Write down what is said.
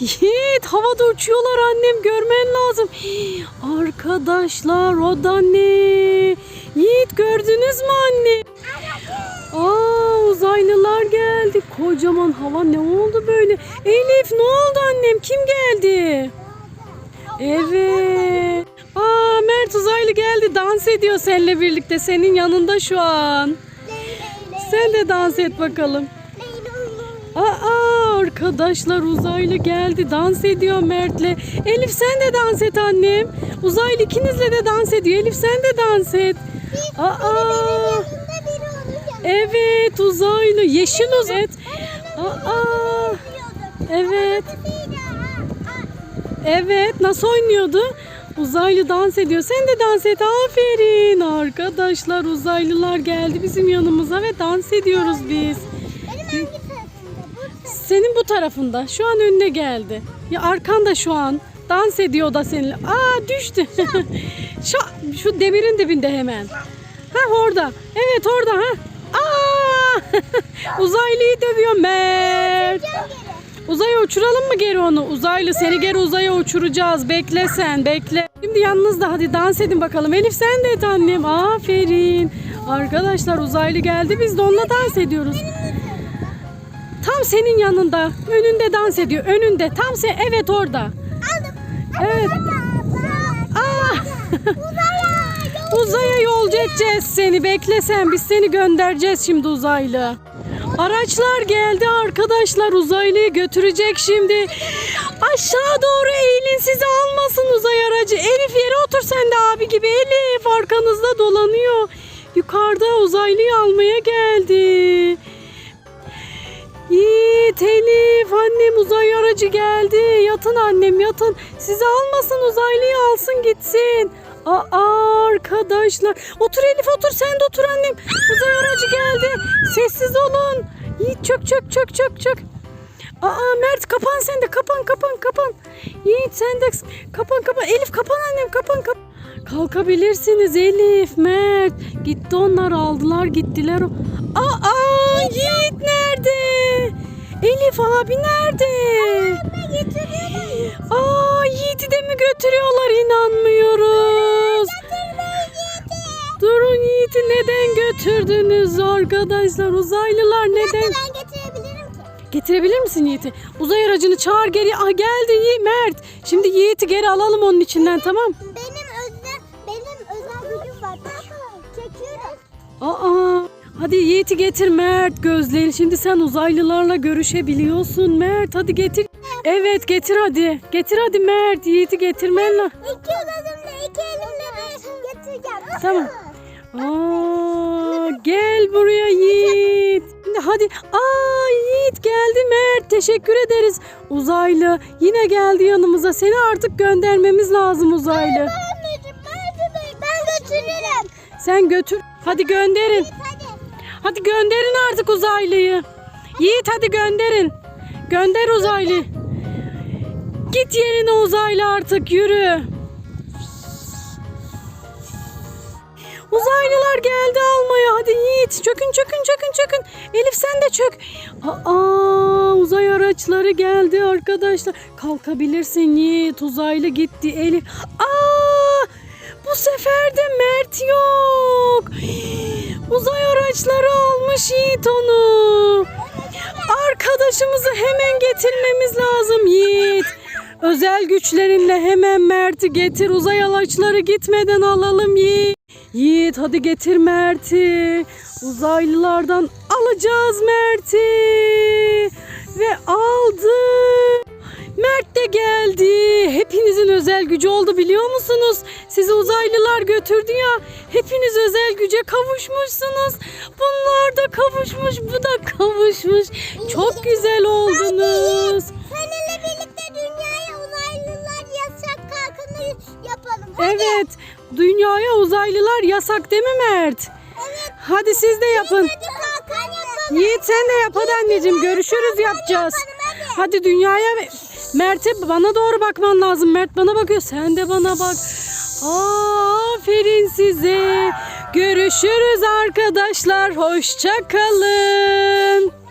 Yiğit havada uçuyorlar annem görmen lazım. Arkadaşlar o da ne? Yiğit gördünüz mü anne? Aa uzaylılar geldi. Kocaman hava ne oldu böyle? Elif ne oldu annem? Kim geldi? Evet. Aa Mert uzaylı geldi. Dans ediyor seninle birlikte. Senin yanında şu an. Sen de dans et bakalım. Aa arkadaşlar uzaylı geldi. Dans ediyor Mert'le. Elif sen de dans et annem. Uzaylı ikinizle de dans ediyor. Elif sen de dans et. Aa. Evet uzaylı. Yeşil uzaylı. Aa. Evet. Evet nasıl oynuyordu? Uzaylı dans ediyor. Sen de dans et. Aferin. Arkadaşlar uzaylılar geldi bizim yanımıza ve dans ediyoruz biz. Senin bu tarafında. Şu an önüne geldi. Ya arkanda şu an. Dans ediyor da seninle. Aa düştü. şu, şu demirin dibinde hemen. Ha orada. Evet orada ha. Aa! Uzaylıyı dövüyor Mert. Uzaya uçuralım mı geri onu? Uzaylı seni geri uzaya uçuracağız. Bekle sen bekle. Şimdi yalnız da hadi dans edin bakalım. Elif sen de et annem. Aferin. Arkadaşlar uzaylı geldi biz de onunla dans ediyoruz. Tam senin yanında. Önünde dans ediyor. Önünde. Tam sen evet orada. Evet. Aa! Uzaya yolcu edeceğiz seni. Bekle sen. Biz seni göndereceğiz şimdi uzaylı. Araçlar geldi arkadaşlar. Uzaylıyı götürecek şimdi. Aşağı doğru eğilin sizi almasın uzay aracı. Elif yere otur sen de abi gibi. Elif arkanızda dolanıyor. Yukarıda uzaylıyı almaya geldi. Yiğit, Elif, annem uzay aracı geldi. Yatın annem yatın. Sizi almasın uzaylıyı alsın gitsin. Aa arkadaşlar. Otur Elif otur sen de otur annem. Uzay aracı geldi. Sessiz olun. Yiğit çök çök çök çök çök. Aa Mert kapan sen de kapan kapan kapan. Yiğit sen de kapan kapan. Elif kapan annem kapan kapan. Kalkabilirsiniz Elif, Mert. Gitti onlar aldılar gittiler. Yiğit nerede? Elif abi nerede? Aa Yiğit'i de mi götürüyorlar inanmıyoruz. Durun Yiğit'i neden götürdünüz arkadaşlar? Uzaylılar neden? Ben getirebilirim ki. Getirebilir misin Yiğit'i? Uzay aracını çağır geri. Ah geldi Yiğit Mert. Şimdi Yiğit'i geri alalım onun içinden tamam. Benim özel benim özel gücüm var. Çekiyorum. Aa, hadi Yiğit'i getir Mert gözleri. Şimdi sen uzaylılarla görüşebiliyorsun Mert. Hadi getir. Evet getir hadi. Getir hadi Mert. Yiğit'i getirmen lazım. İki elimle iki elimle de getireceğim. Tamam. Aa, gel buraya Yiğit. Hadi. Aa Yiğit geldi Mert. Teşekkür ederiz. Uzaylı yine geldi yanımıza. Seni artık göndermemiz lazım uzaylı. Anneciğim Mert'i Bey ben götürürüm. Sen götür. Hadi gönderin. Hadi. Gönderin artık uzaylıyı. Yiğit hadi gönderin. Gönder uzaylı. Git yerine uzaylı artık yürü. Uzaylılar geldi almaya. Hadi Yiğit çökün çökün çökün çökün. Elif sen de çök. Aa uzay araçları geldi arkadaşlar. Kalkabilirsin Yiğit. Uzaylı gitti Elif. Aa bu sefer de Mert yok. Uzay araçları almış Yiğit onu. Arkadaşımızı hemen getirmemiz lazım Yiğit. Özel güçlerinle hemen Mert'i getir. Uzay araçları gitmeden alalım Yiğit. Yiğit hadi getir Mert'i. Uzaylılardan alacağız Mert'i. Ve aldık. Mert de geldi. Hepinizin özel gücü oldu biliyor musunuz? Sizi uzaylılar götürdü ya. Hepiniz özel güce kavuşmuşsunuz. Bunlar da kavuşmuş, bu da kavuşmuş. Çok güzel oldunuz. Seninle birlikte dünyaya uzaylılar yasak kalkını yapalım. Hadi. Evet, dünyaya uzaylılar yasak değil mi Mert? Evet. Hadi siz de yapın. Hadi kalkan yapalım. Yiğit sen de yap hadi anneciğim. Görüşürüz yapacağız. Hadi. Dünyaya Mert'e bana doğru bakman lazım. Mert bana bakıyor. Sen de bana bak. Aferin size. Görüşürüz arkadaşlar. Hoşça kalın.